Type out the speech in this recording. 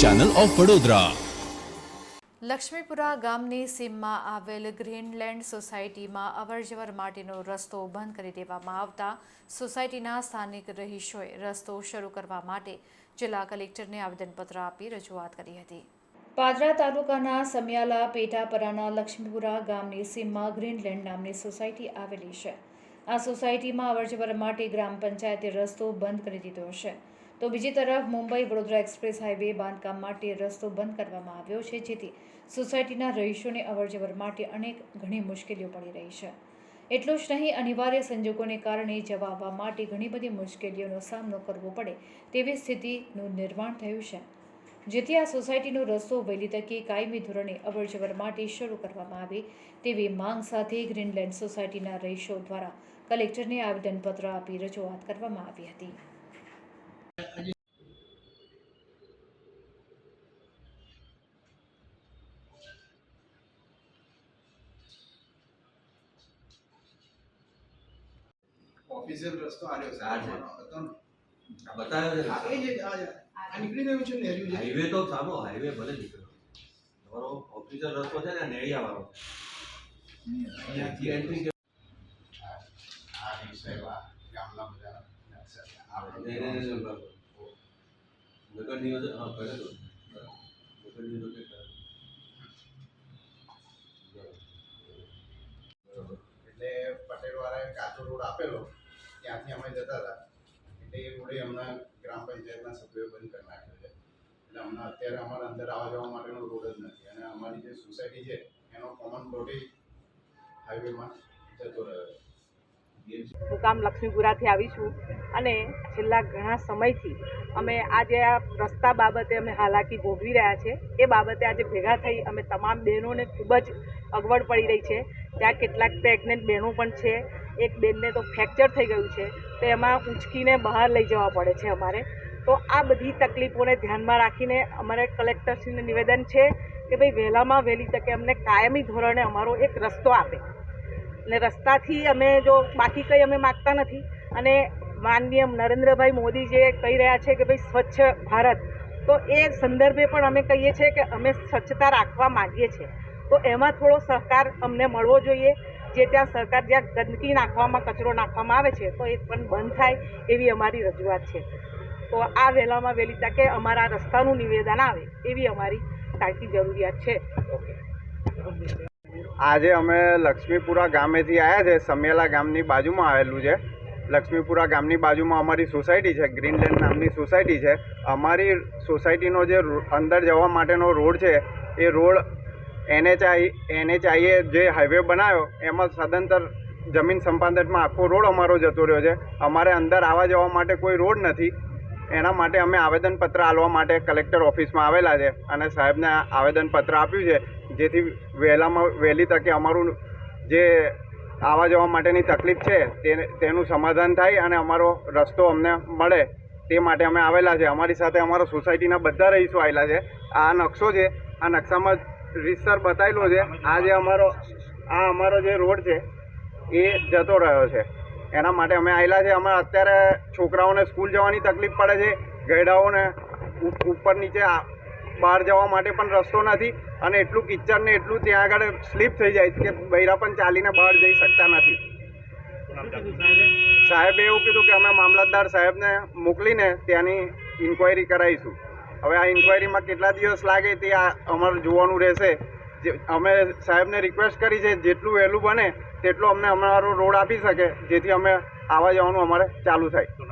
Channel of Vadodara Laxmipura ગામની સીમમાં આવેલ ગ્રીનલેન્ડ સોસાયટીમાં અવરજવર માટેનો રસ્તો બંધ કરી દેવામાં આવતા સોસાયટીના સ્થાનિક રહીશોએ રસ્તો શરૂ કરવા માટે જિલ્લા કલેક્ટરને આવેદનપત્ર આપી રજૂઆત કરી હતી. પાદરા તાલુકાના સમિયાલા પેટાપરાના લક્ષ્મીપુરા ગામની સીમમાં ગ્રીનલેન્ડ નામની સોસાયટી આવેલી છે. આ સોસાયટીમાં અવરજવર માટે ગ્રામ પંચાયતે રસ્તો બંધ કરી દીધો છે. તો બીજી તરફ મુંબઈ વડોદરા એક્સપ્રેસ હાઈવે બાંધકામ માટે રસ્તો બંધ કરવામાં આવ્યો છે, જેથી સોસાયટીના રહીશોને અવરજવર માટે અનેક ઘણી મુશ્કેલીઓ પડી રહી છે. એટલું જ નહીં, અનિવાર્ય સંજોગોને કારણે જવા માટે ઘણી બધી મુશ્કેલીઓનો સામનો કરવો પડે તેવી સ્થિતિનું નિર્માણ થયું છે. જેથી આ સોસાયટીનો રસ્તો વહેલી તકે કાયમી ધોરણે અવરજવર માટે શરૂ કરવામાં આવે તેવી માંગ સાથે ગ્રીનલેન્ડ સોસાયટીના રહીશો દ્વારા કલેક્ટરને આવેદનપત્ર આપી રજૂઆત કરવામાં આવી હતી. ઓફિશિયલ રસ્તો આવ્યો છે આ છે. હતો ને? આ બતાવ્યો છે ને? હા, એ જ, આ જ. આ નીકળી ગયું છે ને નેરિયું છે. હાઈવે તો સામો હાઈવે ભલે નીકળ્યો તમારો ઓફિસર રસ્તો છે ને નેળિયા વાળો અહીંયાથી એન્ટ્રી આ વિષયમાં ગામના બધા નકશા આવે છે. નગર નિયોજન હા કરેલું નગર નિયોજન એટલે પટેલવાળાએ કાચો રોડ આપેલો, ત્યાંથી અમે જતા હતા. એટલે એ રોડે હમણાં ગ્રામ પંચાયતના સભ્યોએ બંધ કરી નાખ્યો છે. એટલે હમણાં અત્યારે અમારા અંદર આવવા જવા માટેનો રોડ જ નથી. અને અમારી જે સોસાયટી છે, એનો કોમન પ્લોટ હાઈવેમાં જતો રહ્યો છે. હું ગામ લક્ષ્મીપુરાથી આવી છું અને છેલ્લા ઘણા સમયથી અમે આજે આ રસ્તા બાબતે અમે હાલાકી ભોગવી રહ્યા છે. એ બાબતે આજે ભેગા થઈ અમે તમામ બહેનોને ખૂબ જ અગવડ પડી રહી છે. ત્યાં કેટલાક પ્રેગ્નેન્ટ બહેનો પણ છે. એક બેનને તો ફ્રેક્ચર થઈ ગયું છે. તો એમાં ઉંચકીને બહાર લઈ જવા પડે છે અમારે. તો આ બધી તકલીફોને ધ્યાનમાં રાખીને અમારે કલેક્ટરશ્રીને નિવેદન છે કે ભાઈ વહેલામાં વહેલી તકે અમને કાયમી ધોરણે અમારો એક રસ્તો આપે. અને રસ્તાથી અમે જો બાકી કંઈ અમે માગતા નથી. અને માનનીય નરેન્દ્રભાઈ મોદી જે કહી રહ્યા છે કે ભાઈ સ્વચ્છ ભારત. તો એ સંદર્ભે પણ અમે કહીએ છીએ કે અમે સ્વચ્છતા રાખવા માગીએ છીએ. તો એમાં થોડો સહકાર અમને મળવો જોઈએ. જે ત્યાં સરકાર જ્યાં ગંદકી નાખવામાં, કચરો નાખવામાં આવે છે, તો એ પણ બંધ થાય એવી અમારી રજૂઆત છે. તો આ વહેલામાં વહેલી તકે અમારા રસ્તાનું નિવેદન આવે એવી અમારી તાકી જરૂરિયાત છે. આજે અમે લક્ષ્મીપુરા ગામેથી આવ્યા છે સમેલા ગામની બાજુમાં આવેલું છે. લક્ષ્મીપુરા ગામની બાજુમાં અમારી સોસાયટી છે ગ્રીનલેન્ડ નામની સોસાયટી છે. અમારી સોસાયટીનો જે અંદર જવા માટેનો રોડ છે, એ રોડ એનએચઆઈ, એનએચઆઈએ જે હાઈવે બનાવ્યો, એમાં સદંતર જમીન સંપાદનમાં આખો રોડ અમારો જતો રહ્યો છે. અમારે અંદર આવવા જવા માટે કોઈ રોડ નથી. એના માટે અમે આવેદનપત્ર આપવા માટે કલેક્ટર ઓફિસમાં આવેલા છે અને સાહેબને આવેદનપત્ર આપ્યું છે. જેથી વહેલામાં વહેલી તકે અમારું જે આવવા જવા માટેની તકલીફ છે તેનું સમાધાન થાય અને અમારો રસ્તો અમને મળે તે માટે અમે આવેલા છે. અમારી સાથે અમારા સોસાયટીના બધા રહીશો આવેલા છે. આ નકશો છે, આ નકશામાં રીતસર બતાવેલો છે. આ જે અમારો, આ અમારો જે રોડ છે, એ જતો રહ્યો છે. એના માટે અમે આવેલા છે. અમે અત્યારે છોકરાઓને સ્કૂલ જવાની તકલીફ પડે છે. ગયડાઓને ઉપ- ઉપર નીચે બહાર જવા માટે પણ રસ્તો નથી અને એટલું કિચડ ને એટલું ત્યાં આગળ સ્લીપ થઈ જાય છે કે બૈરા પણ ચાલીને બહાર જઈ શકતા નથી. સાહેબે એવું કીધું કે અમે મામલતદાર સાહેબને મોકલીને ત્યાંની ઇન્ક્વાયરી કરાવીશું. હવે આ ઇન્ક્વાયરીમાં કેટલા દિવસ લાગે તે આ અમારે જોવાનું રહેશે. જે અમે સાહેબને રિક્વેસ્ટ કરી છે જેટલું વહેલું બને તેટલું અમને અમારો રોડ આપી શકે જેથી અમે આવવા જવાનું અમારે ચાલુ થાય.